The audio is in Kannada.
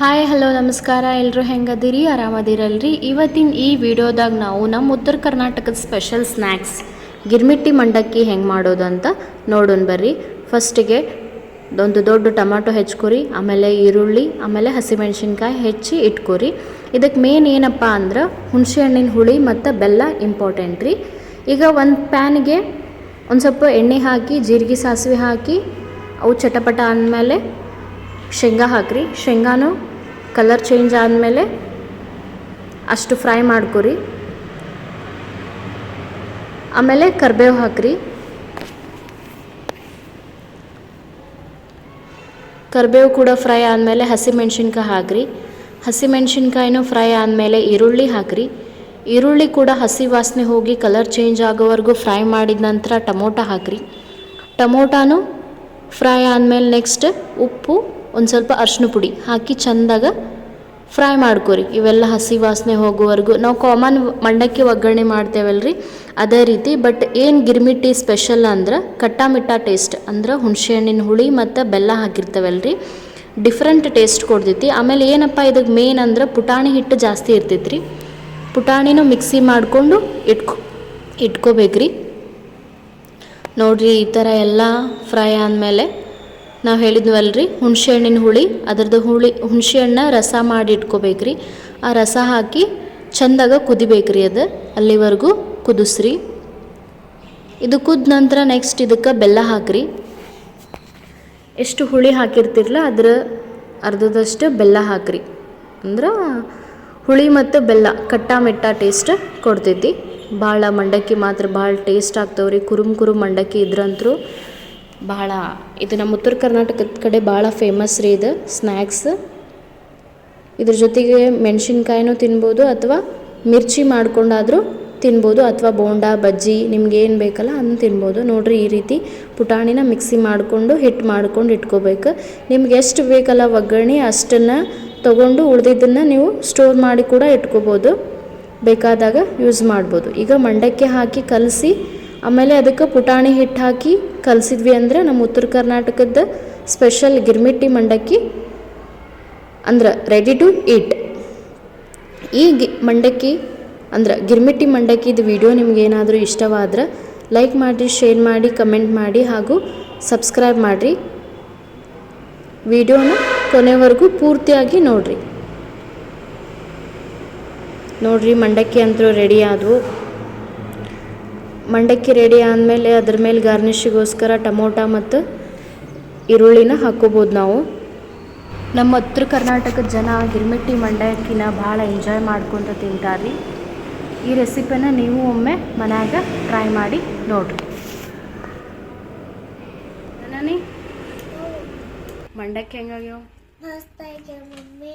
ಹಾಯ್, ಹಲೋ, ನಮಸ್ಕಾರ. ಎಲ್ಲರೂ ಹೆಂಗದಿರಿ? ಆರಾಮದಿರಲ್ರಿ? ಇವತ್ತಿನ ಈ ವಿಡಿಯೋದಾಗ ನಾವು ನಮ್ಮ ಉತ್ತರ ಕರ್ನಾಟಕದ ಸ್ಪೆಷಲ್ ಸ್ನ್ಯಾಕ್ಸ್ ಗಿರ್ಮಿಟ್ಟಿ ಮಂಡಕ್ಕಿ ಹೆಂಗೆ ಮಾಡೋದು ಅಂತ ನೋಡೋಣ ಬರ್ರಿ. ಫಸ್ಟಿಗೆ ಒಂದು ದೊಡ್ಡ ಟೊಮ್ಯಾಟೊ ಹೆಚ್ಕೊರಿ, ಆಮೇಲೆ ಈರುಳ್ಳಿ, ಆಮೇಲೆ ಹಸಿಮೆಣ್ಸಿನ್ಕಾಯಿ ಹೆಚ್ಚಿ ಇಟ್ಕೊರಿ. ಇದಕ್ಕೆ ಮೇನ್ ಏನಪ್ಪ ಅಂದ್ರೆ ಹುಣಸೆ ಹಣ್ಣಿನ ಹುಳಿ ಮತ್ತು ಬೆಲ್ಲ ಇಂಪಾರ್ಟೆಂಟ್ ರೀ. ಈಗ ಒಂದು ಪ್ಯಾನ್ಗೆ ಒಂದು ಸ್ವಲ್ಪ ಎಣ್ಣೆ ಹಾಕಿ, ಜೀರಿಗೆ ಸಾಸಿವೆ ಹಾಕಿ, ಅವು ಚಟಪಟ ಅಂದಮೇಲೆ ಶೇಂಗಾ ಹಾಕ್ರಿ. ಶೇಂಗಾನು ಕಲರ್ ಚೇಂಜ್ ಆದಮೇಲೆ ಅಷ್ಟು ಫ್ರೈ ಮಾಡ್ಕೊರಿ. ಆಮೇಲೆ ಕರ್ಬೇವು ಹಾಕ್ರಿ. ಕರ್ಬೇವು ಕೂಡ ಫ್ರೈ ಆದಮೇಲೆ ಹಸಿಮೆಣ್ಸಿನ್ಕಾಯಿ ಹಾಕ್ರಿ. ಹಸಿಮೆಣ್ಸಿನ್ಕಾಯಿನೂ ಫ್ರೈ ಆದಮೇಲೆ ಈರುಳ್ಳಿ ಹಾಕ್ರಿ. ಈರುಳ್ಳಿ ಕೂಡ ಹಸಿ ವಾಸನೆ ಹೋಗಿ ಕಲರ್ ಚೇಂಜ್ ಆಗೋವರೆಗೂ ಫ್ರೈ ಮಾಡಿದ ನಂತರ ಟಮೋಟ ಹಾಕ್ರಿ. ಟಮೋಟಾನು ಫ್ರೈ ಆದಮೇಲೆ ನೆಕ್ಸ್ಟ್ ಉಪ್ಪು ಒಂದು ಸ್ವಲ್ಪ ಅರ್ಶಿನ ಪುಡಿ ಹಾಕಿ ಚಂದಾಗ ಫ್ರೈ ಮಾಡ್ಕೋರಿ. ಇವೆಲ್ಲ ಹಸಿ ವಾಸನೆ ಹೋಗುವವರೆಗೂ. ನಾವು ಕಾಮನ್ ಮಂಡಕ್ಕಿ ಒಗ್ಗರಣೆ ಮಾಡ್ತೇವಲ್ರಿ? ಅದೇ ರೀತಿ ಬಟ್ ಏನು ಗಿರ್ಮಿಟ್ಟಿ ಸ್ಪೆಷಲ್ ಅಂದ್ರೆ ಕಟ್ಟಾಮಿಟ್ಟ ಟೇಸ್ಟ್ ಅಂದ್ರೆ ಹುಣಸೆ ಹಣ್ಣಿನ ಹುಳಿ ಮತ್ತು ಬೆಲ್ಲ ಹಾಕಿರ್ತೇವಲ್ರಿ. ಡಿಫ್ರೆಂಟ್ ಟೇಸ್ಟ್ ಕೊಡ್ತೈತಿ. ಆಮೇಲೆ ಏನಪ್ಪ ಇದಕ್ಕೆ ಮೇನ್ ಅಂದ್ರೆ ಪುಟಾಣಿ ಹಿಟ್ಟು ಜಾಸ್ತಿ ಇರ್ತೈತ್ರಿ. ಪುಟಾಣಿನೂ ಮಿಕ್ಸಿ ಮಾಡಿಕೊಂಡು ಇಟ್ಕೊ, ಇಟ್ಕೋಬೇಕ್ರಿ. ನೋಡ್ರಿ ಈ ಥರ ಎಲ್ಲ ಫ್ರೈ ಆದಮೇಲೆ ನಾವು ಹೇಳಿದ್ವಲ್ರಿ ಹುಣಸೆ ಹಣ್ಣಿನ ಹುಳಿ, ಅದರದ್ದು ಹುಳಿ ಹುಣಸೆ ಹಣ್ಣ ರಸ ಮಾಡಿ ಇಟ್ಕೋಬೇಕ್ರಿ ಆ ರಸ ಹಾಕಿ ಚಂದಾಗ ಕುದಿಬೇಕ್ರಿ ಅದು, ಅಲ್ಲಿವರೆಗೂ ಕುದಿಸ್ರಿ. ಇದು ಕುದ್ದ ನಂತರ ನೆಕ್ಸ್ಟ್ ಇದಕ್ಕೆ ಬೆಲ್ಲ ಹಾಕ್ರಿ. ಎಷ್ಟು ಹುಳಿ ಹಾಕಿರ್ತಿರಲ್ಲ ಅದರ ಅರ್ಧದಷ್ಟು ಬೆಲ್ಲ ಹಾಕ್ರಿ. ಅಂದ್ರೆ ಹುಳಿ ಮತ್ತು ಬೆಲ್ಲ, ಕಟ್ಟ ಮೆಟ್ಟ ಟೇಸ್ಟ್ ಕೊಡ್ತೈತಿ. ಭಾಳ ಮಂಡಕ್ಕಿ ಮಾತ್ರ ಭಾಳ ಟೇಸ್ಟ್ ಆಗ್ತಾವ್ರಿ, ಕುರುಮ್ ಕುರುಮ್ ಮಂಡಕ್ಕಿ ಇದ್ರಂತರೂ. ಭಾಳ ಇದು ನಮ್ಮ ಉತ್ತರ ಕರ್ನಾಟಕದ ಕಡೆ ಭಾಳ ಫೇಮಸ್ ರೀ ಇದು ಸ್ನ್ಯಾಕ್ಸ್ ಇದ್ರ ಜೊತೆಗೆ ಮೆಣಸಿನ್ಕಾಯಿನೂ ತಿನ್ಬೋದು ಅಥವಾ ಮಿರ್ಚಿ ಮಾಡ್ಕೊಂಡಾದರೂ ತಿನ್ಬೋದು ಅಥವಾ ಬೋಂಡಾ, ಬಜ್ಜಿ, ನಿಮ್ಗೆ ಏನು ಬೇಕಲ್ಲ ಅದನ್ನ ತಿನ್ಬೋದು. ನೋಡ್ರಿ ಈ ರೀತಿ ಪುಟಾಣಿನ ಮಿಕ್ಸಿ ಮಾಡಿಕೊಂಡು ಹಿಟ್ಟು ಮಾಡ್ಕೊಂಡು ಇಟ್ಕೋಬೇಕು. ನಿಮ್ಗೆ ಎಷ್ಟು ಬೇಕಲ್ಲ ಒಗ್ಗರಣೆ, ಅಷ್ಟನ್ನು ತೊಗೊಂಡು ಉಳಿದಿದ್ದನ್ನು ನೀವು ಸ್ಟೋರ್ ಮಾಡಿ ಕೂಡ ಇಟ್ಕೋಬೋದು. ಬೇಕಾದಾಗ ಯೂಸ್ ಮಾಡ್ಬೋದು. ಈಗ ಮಂಡಕ್ಕಿ ಹಾಕಿ ಕಲಸಿ ಆಮೇಲೆ ಅದಕ್ಕೆ ಪುಟಾಣಿ ಹಿಟ್ಟು ಹಾಕಿ ಕಲಸಿದ್ವಿ ಅಂದರೆ ನಮ್ಮ ಉತ್ತರ ಕರ್ನಾಟಕದ ಸ್ಪೆಷಲ್ ಗಿರ್ಮಿಟ್ಟಿ ಮಂಡಕ್ಕಿ ಅಂದ್ರೆ ರೆಡಿ ಟು ಈಟ್ ಈ ಗಿ ಮಂಡಕ್ಕಿ ಅಂದ್ರೆ ಗಿರ್ಮಿಟ್ಟಿ ಮಂಡಕ್ಕಿದು ವಿಡಿಯೋ ನಿಮ್ಗೆ ಏನಾದರೂ ಇಷ್ಟವಾದ್ರೆ ಲೈಕ್ ಮಾಡಿ ಶೇರ್ ಮಾಡಿ ಕಮೆಂಟ್ ಮಾಡಿ ಹಾಗೂ ಸಬ್ಸ್ಕ್ರೈಬ್ ಮಾಡಿರಿ. ವಿಡಿಯೋನ ಕೊನೆವರೆಗೂ ಪೂರ್ತಿಯಾಗಿ ನೋಡಿರಿ. ನೋಡ್ರಿ ಮಂಡಕ್ಕಿ ಅಂತೂ ರೆಡಿ ಆದವು. ಮಂಡಕ್ಕಿ ರೆಡಿ ಆದಮೇಲೆ ಅದ್ರ ಮೇಲೆ ಗಾರ್ನಿಶಿಗೋಸ್ಕರ ಟಮೋಟ ಮತ್ತು ಈರುಳ್ಳಿನ ಹಾಕೋಬೋದು ನಾವು. ನಮ್ಮ ಉತ್ತರ ಕರ್ನಾಟಕದ ಜನ ಗಿರ್ಮಿಟ್ಟಿ ಮಂಡಕ್ಕಿನ ಭಾಳ ಎಂಜಾಯ್ ಮಾಡ್ಕೊತ ತಿಂತಾರೆ ಈ ರೆಸಿಪಿನ ನೀವು ಒಮ್ಮೆ ಮನ್ಯಾಗ ಟ್ರೈ ಮಾಡಿ ನೋಡ್ರಿ. ನಾನಿ? ಮಂಡಕ್ಕಿ ಹೆಂಗಾಗ್ಯಾವ ಮಸ್ತ್ ಆಗ್ಯಾವ ಮಮ್ಮಿ.